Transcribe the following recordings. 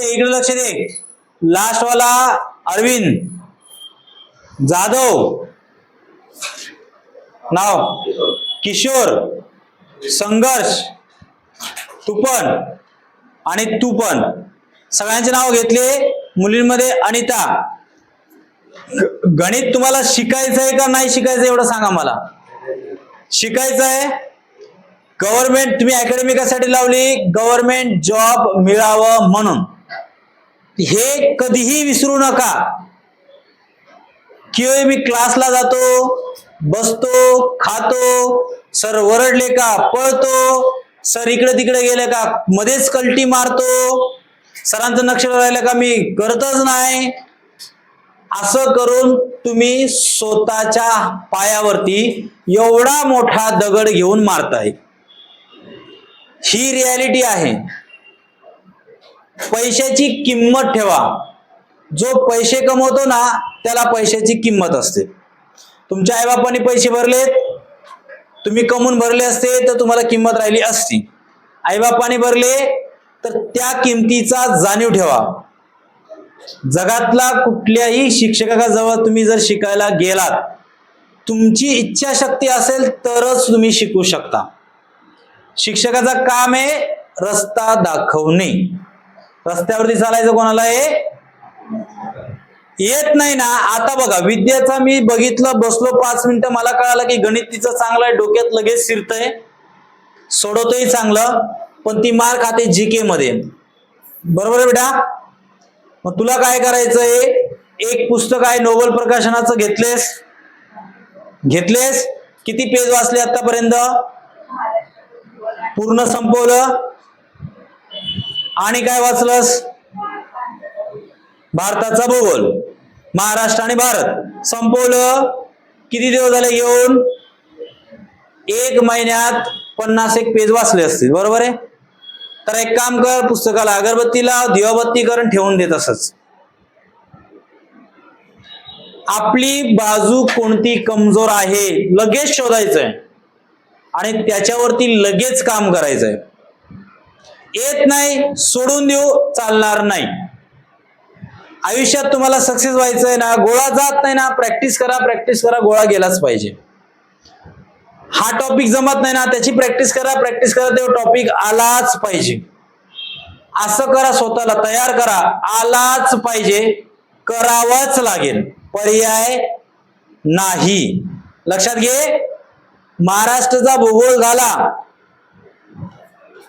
इकडे लक्ष दे. लास्ट वाला अरविंद जाधव. नाव किशोर संघर्ष तुपन आणि तू पण सगळ्यांचे नाव घेतले मुलींमध्ये अनिता. गणित तुम्हाला शिकायचं आहे का नाही शिकायचं एवढं सांगा मला. शिकायचं आहे. गव्हर्नमेंट तुम्ही अकॅडमी कशासाठी लावली गव्हर्नमेंट जॉब मिळावं म्हणून. हे कधीही विसरू नका. की मी क्लासला जातो बसतो खातो सर वरडले का पळतो सर इकडे तिकडे गेले का मध्येच कल्टी मारतो सरांचं नक्ष राहिलं का मी करतच नाही. असं करून तुम्ही स्वतःच्या पायावरती एवढा मोठा दगड घेऊन मारताय. ही रियालिटी आहे. पैशाची किंमत ठेवा. जो पैसे कमवतो ना त्याला पैशाची किंमत असते. तुमच्या आईबापांनी पैसे भरलेत. तुम्ही कमवून भरले असते तर तुम्हाला किंमत राहिली असती. आईबापाने भरले तर त्या किमतीचा जाणीव ठेवा. जगातला कुठल्याही शिक्षकाजवळ तुम्ही जर शिकायला गेलात तुमची इच्छाशक्ती असेल तरच तुम्ही शिकू शकता. शिक्षकाचं काम आहे रस्ता दाखवणे. रस्त्यावरती चालायचं कोणाला हे येत नाही ना. आता बघा विद्याचा मी बघितलं बसलो पाच मिनिटं मला कळालं की गणित तिचं चांगलं आहे डोक्यात लगेच शिरतंय. सोडवतोय चांगलं पण ती मार खाते जी के मध्ये. बरोबर आहे बेटा? मग तुला काय करायचंय? एक पुस्तक आहे नोबल प्रकाशनाचं. घेतलेस? घेतलेस? किती पेज वाचले आतापर्यंत? पूर्ण संपवलं? आणि काय वाचलंस? भारताचा भूगोल. महाराष्ट्र आणि भारत. संपवलं. किती दिवस झाले घेऊन? एक महिन्यात पन्नास एक पेज वाचले असतील. बरोबर आहे? तर एक काम कर पुस्तकाला अगरबत्तीला दिवाबत्ती करून ठेवून देत असच आपली बाजू कोणती कमजोर आहे लगेच शोधायचंय. आणि त्याच्यावरती लगेच काम करायचंय. येत नाही सोडून देऊ चालणार नाही. आयुष्यात तुम्हाला सक्सेस व्हायचंय ना गोळा जात नाही ना प्रॅक्टिस करा प्रॅक्टिस करा गोळा गेलाच पाहिजे. हा टॉपिक जमत नाही ना त्याची प्रॅक्टिस करा प्रॅक्टिस करा तेव्हा टॉपिक आलाच पाहिजे. असं करा स्वतःला तयार करा आलाच पाहिजे करावंच लागेल. पर्याय नाही. लक्षात घे महाराष्ट्राचा भूगोल झाला.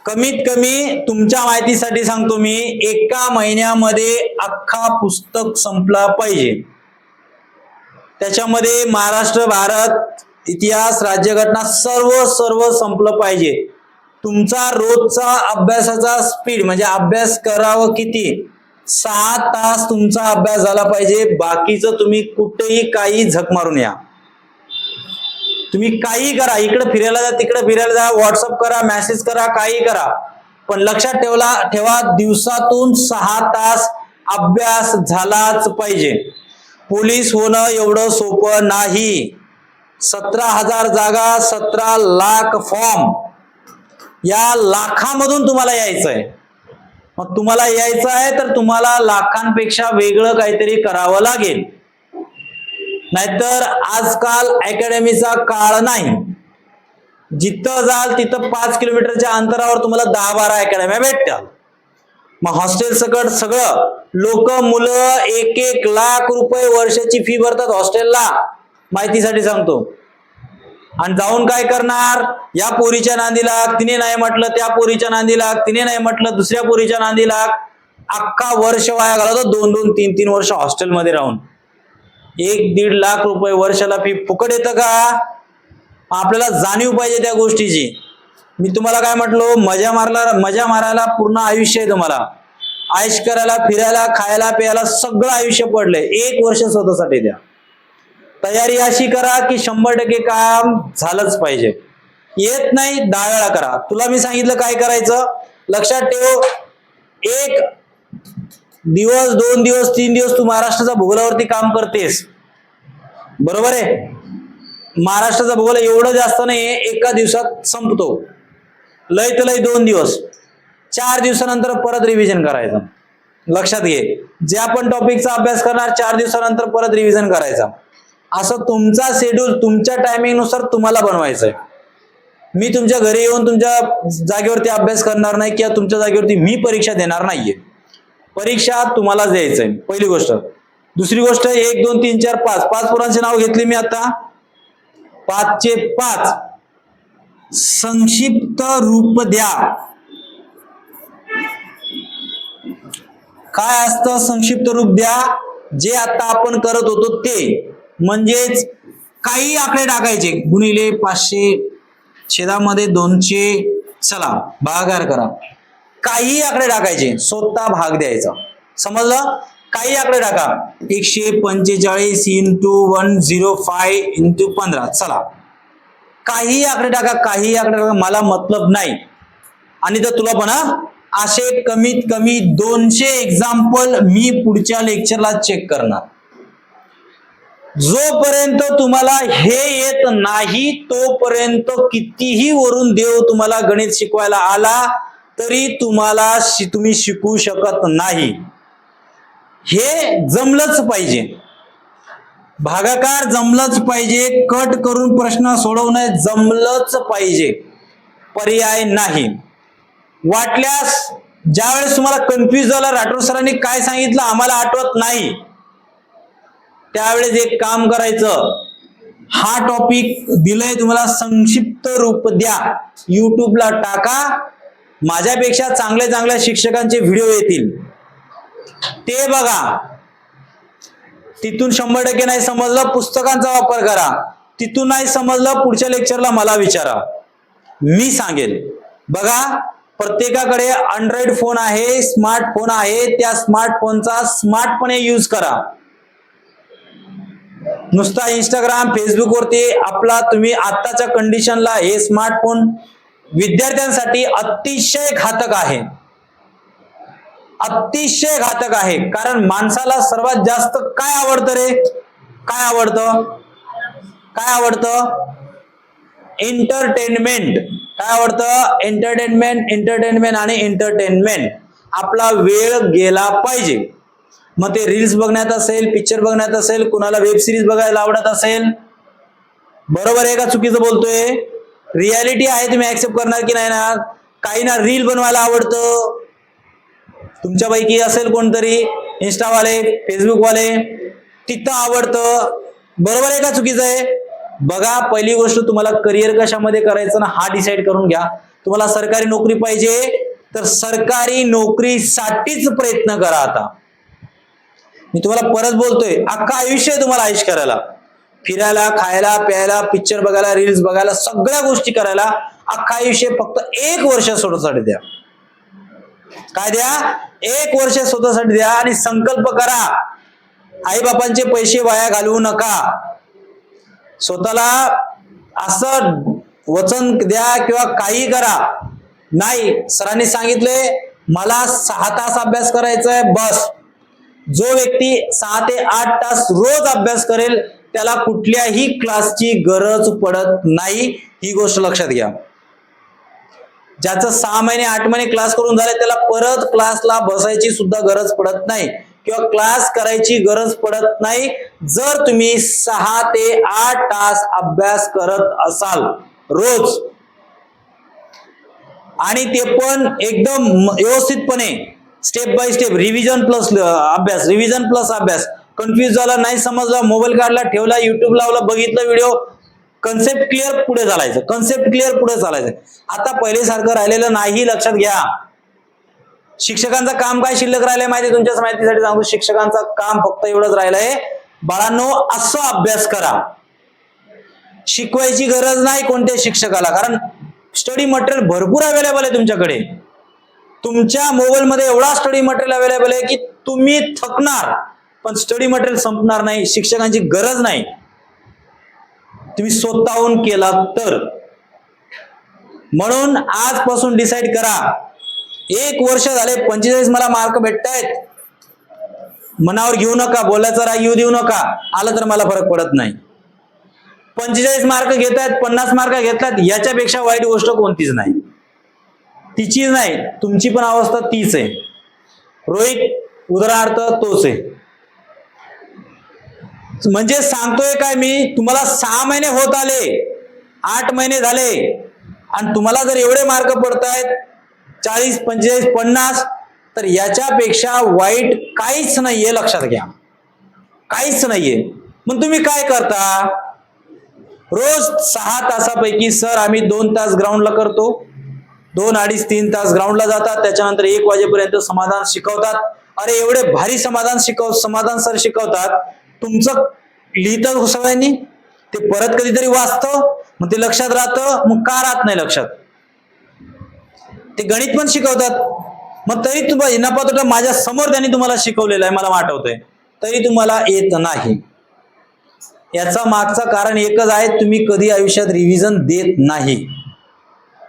कमीत कमी तुमच्या माहितीसाठी सांगतो मी एका महिन्यामध्ये अख्खा पुस्तक संपला पाहिजे. त्याच्यामध्ये महाराष्ट्र भारत इतिहास राज्यघटना सर्व सर्व संपलं पाहिजे. तुमचा रोजचा अभ्यासाचा स्पीड म्हणजे अभ्यास करावं किती? सहा तास तुमचा अभ्यास झाला पाहिजे बाकीचं तुम्ही कुठेही काही झक मारून या. तुम्ही काही करा इकडे फिरायला जा तिकडे फिरायला जा व्हॉट्सअप करा मेसेज करा काही करा. पण लक्षात ठेवला ठेवा दिवसातून सहा तास अभ्यास झालाच पाहिजे. पोलीस होणं एवढं सोपं नाही. सतरा हजार जागा सतरा लाख फॉर्म या लाखामधून तुम्हाला यायचंय. मग तुम्हाला यायचं आहे तर तुम्हाला लाखांपेक्षा वेगळं काहीतरी करावं लागेल. नाहीतर आजकाल अकॅडमीचा काळ नाही. जिथं जाल तिथं पाच किलोमीटरच्या अंतरावर तुम्हाला दहा बारा अकॅडम्या भेटतात मग हॉस्टेल सकट सगळं. लोक मुलं एक एक लाख रुपये वर्षाची फी भरतात हॉस्टेलला. माहितीसाठी सांगतो. आणि जाऊन काय करणार? या पोरीच्या नांदी लाग तिने नाही म्हटलं त्या पोरीच्या नांदी लाग तिने नाही म्हटलं दुसऱ्या पोरीच्या नांदी लाग. अख्खा वर्ष वाया घालवतो. दोन दोन तीन तीन वर्ष हॉस्टेलमध्ये राहून. एक दीड लाख रुपये वर्षाला फी फुकट येतं का? आपल्याला जाणीव पाहिजे त्या गोष्टीची. मी तुम्हाला काय म्हटलो? मजा मारला मजा मारायला पूर्ण आयुष्य आहे तुम्हाला. आयुष करायला फिरायला खायला प्यायला सगळं आयुष्य पडलंय. एक वर्ष स्वतःसाठी द्या. तयारी अशी करा की शंभर टक्के काम झालंच पाहिजे. येत नाही दहा वेळा करा. तुला मी सांगितलं काय करायचं? लक्षात ठेव. एक दिवस दोन दिवस तीन दिवस तू महाराष्ट्राच्या भूगोलावरती काम करतेस. बरोबर आहे? महाराष्ट्राचा भूगोल एवढं जास्त नाही एका दिवसात संपतो. लय तर लय दोन दिवस. चार दिवसानंतर परत रिव्हिजन करायचं. लक्षात घे. ज्या पण टॉपिकचा अभ्यास करणार चार दिवसानंतर परत रिव्हिजन करायचा. असं तुमचा शेड्यूल तुमच्या टायमिंगनुसार तुम्हाला बनवायचं आहे मी तुमच्या घरी येऊन तुमच्या जागेवरती अभ्यास करणार नाही किंवा तुमच्या जागेवरती मी परीक्षा देणार नाहीये. परीक्षा तुम्हालाच द्यायचंय. पहिली गोष्ट. दुसरी गोष्ट एक दोन तीन चार पाच. पाच पोरांचे नाव घेतले मी आता. पाचचे पाच. संक्षिप्त रूप द्या. काय असतं संक्षिप्त रूप द्या? जे आता आपण करत होतो ते. म्हणजेच काही आकडे टाकायचे. गुणिले पाचशे छेदामध्ये दोनशे. चला भागाकार करा. काही आकडे टाकायचे स्वतः भाग द्यायचा. समजलं? काही आकडे टाका. एकशे पंचेचाळीस into one zero five into पंधरा. चला. काही आकडे टाका काही आकडे टाका मला मतलब नाही. आणि तर तुला पण असे कमीत कमी दोनशे एक्झाम्पल मी पुढच्या लेक्चरला चेक करणार. जोपर्यंत तुम्हाला हे येत नाही तोपर्यंत कितीही वरून देव तुम्हाला गणित शिकवायला आला तरी तुम्हाला शि- तुम्ही शिकू शकत नाही. हे जमलंच पाहिजे. भागाकार जमलंच पाहिजे कट करून प्रश्न सोडवणं जमलंच पाहिजे. पर्याय नाही. वाटल्यास ज्यावेळेस तुम्हाला कन्फ्युज झाला राठोड सरांनी काय सांगितलं आम्हाला आठवत नाही. त्यावेळेस एक काम करायचं. हा टॉपिक दिलंय तुम्हाला संक्षिप्त रूप द्या. युट्यूबला टाका. माझ्यापेक्षा चांगल्या चांगल्या शिक्षकांचे व्हिडिओ येतील. ते बघा. तिथून शंभर टक्के नाही समजलं पुस्तकांचा वापर करा. तिथून नाही समजलं पुढच्या लेक्चरला मला विचारा. मी सांगेल बघा प्रत्येकाकडे अँड्रॉइड फोन आहे स्मार्टफोन आहे त्या स्मार्टफोनचा स्मार्टपणे यूज करा. नुसता इंस्टाग्राम फेसबुकवरती आपला तुम्ही आत्ताच्या कंडिशनला हे स्मार्टफोन विद्यार्थ्यांसाठी अतिशय घातक आहे. अतिशय घातक आहे. कारण माणसाला सर्वात जास्त काय आवडतं रे? काय आवडतं? काय आवडतं? एंटरटेनमेंट. काय आवडतं? एंटरटेनमेंट एंटरटेनमेंट आणि एंटरटेनमेंट. आपला वेळ गेला पाहिजे. मग ते रील्स बघण्यात असेल पिक्चर बघण्यात असेल कुणाला वेब सिरीज बघायला आवडत असेल? बरोबर आहे का चुकीचं बोलतोय? रियालिटी आहे तुम्ही ऍक्सेप्ट करणार की नाही ना? काही ना रील बनवायला आवडतं. तुमच्यापैकी असेल कोणतरी इंस्टावाले फेसबुकवाले तिथं आवडतं. बरोबर आहे का चुकीचं आहे? बघा पहिली गोष्ट तुम्हाला करिअर कशामध्ये करायचं ना हा डिसाईड करून घ्या. तुम्हाला सरकारी नोकरी पाहिजे तर सरकारी नोकरीसाठीच प्रयत्न करा आता. मी तुम्हाला परत बोलतोय अख्खा आयुष्य आहे तुम्हाला आयुष करायला. फिरायला खायला प्यायला पिक्चर बघायला रील्स बघायला सगळ्या गोष्टी करायला अख्खा आयुष्य फक्त एक वर्ष स्वतःसाठी द्या. काय द्या? एक वर्ष स्वतःसाठी द्या आणि संकल्प करा. आई बापांचे पैसे वाया घालवू नका. स्वतःला असं वचन द्या किंवा काही करा. नाही सरांनी सांगितले मला सहा तास अभ्यास करायचा आहे बस. जो व्यक्ती सहा ते आठ तास रोज अभ्यास करेल त्याला कुठल्याही क्लासची गरज पडत नाही. ही गोष्ट लक्षात घ्या. ज्याचं सहा महिने आठ महिने क्लास करून झाले त्याला परत क्लासला बसायची सुद्धा गरज पडत नाही. किंवा क्लास करायची गरज पडत नाही जर तुम्ही सहा ते आठ तास अभ्यास करत असाल रोज. आणि ते पण एकदम व्यवस्थितपणे step by step revision plus अभ्यास रिव्हिजन प्लस अभ्यास. कन्फ्युज झाला नाही समजला मोबाईल काढला ठेवला युट्यूब लावला बघितलं व्हिडिओ कन्सेप्ट क्लिअर पुढे चालायचं. कन्सेप्ट क्लिअर पुढे चालायचं. आता पहिले सारखं राहिलेलं नाही लक्षात घ्या. शिक्षकांचं काम काय शिल्लक राहिलंय माहिती तुमच्याच माहितीसाठी सांगतो. शिक्षकांचं काम फक्त एवढंच राहिलंय. बाळांनो असं अभ्यास करा. शिकवायची गरज नाही कोणत्या शिक्षकाला कारण स्टडी मटेरियल भरपूर अवेलेबल आहे तुमच्याकडे. तुमच्या मोबाईलमध्ये एवढा स्टडी मटेरियल अवेलेबल आहे की तुम्ही थकणार. पण स्टडी मटेरियल संपणार नाही शिक्षकांची गरज नाही. तुम्ही स्वतःहून केला तर. म्हणून आजपासून डिसाईड करा. एक वर्ष झाले पंचेचाळीस मला मार्क भेटतायत. मनावर घेऊ नका बोलायचा राग येऊ देऊ नका. आलं तर मला फरक पडत नाही. पंचेचाळीस मार्क घेत आहेत पन्नास मार्क घेतात याच्यापेक्षा वाईट गोष्ट कोणतीच नाही. तिचीच नाही तुमची पण अवस्था तीच आहे. रोहित उदाहरणार्थ तोच आहे. म्हणजे सांगतोय काय मी? तुम्हाला सहा महिने होत आले. आठ महिने झाले. आणि तुम्हाला जर एवढे मार्क पडतायत चाळीस पंचेचाळीस पन्नास तर याच्यापेक्षा वाईट काहीच नाहीये लक्षात घ्या. काहीच नाहीये. मग तुम्ही काय करता? रोज सहा तासापैकी सर आम्ही दोन तास ग्राउंडला करतो. दोन अडीच तीन तास ग्राउंडला जातात. त्याच्यानंतर एक वाजेपर्यंत समाधान शिकवतात. अरे एवढे भारी समाधान शिकव समाधान सर शिकवतात. तुमचं लिहितं सगळ्यांनी ते परत कधीतरी वाचतं मग ते लक्षात राहतं मग का राहत नाही लक्षात? ते गणित पण शिकवतात. मग तरी तुम्हाला इनापातोटा माझ्यासमोर त्यांनी तुम्हाला शिकवलेलं आहे मला आठवतंय. तरी तुम्हाला येत नाही. याचा मागचं कारण एकच आहे तुम्ही कधी आयुष्यात रिव्हिजन देत नाही.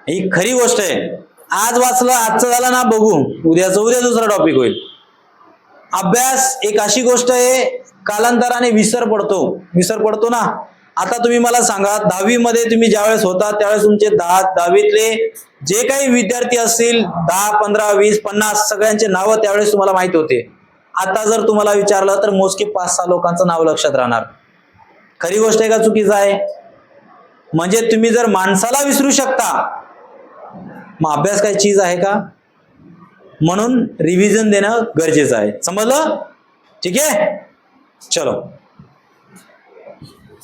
ही खरी गोष्ट आहे. आज वाचलं आजचं झालं ना बघू. उद्याचं उद्या दुसरा टॉपिक होईल. अभ्यास एक अशी गोष्ट आहे कालांतराने विसर पडतो. विसर पडतो ना? आता तुम्ही मला सांगा दहावी मध्ये तुम्ही ज्यावेळेस होता त्यावेळेस तुमचे दहा दहावीतले जे काही विद्यार्थी असतील दहा पंधरा वीस पन्नास सगळ्यांचे नावं त्यावेळेस तुम्हाला माहीत होते. आता जर तुम्हाला विचारलं तर मोजके पाच सहा लोकांचं नाव लक्षात राहणार. खरी गोष्ट आहे का चुकीचं आहे? म्हणजे तुम्ही जर माणसाला विसरू शकता मग अभ्यास काय चीज आहे का? म्हणून रिव्हिजन देणं गरजेचं आहे. समजलं? ठीक आहे? चलो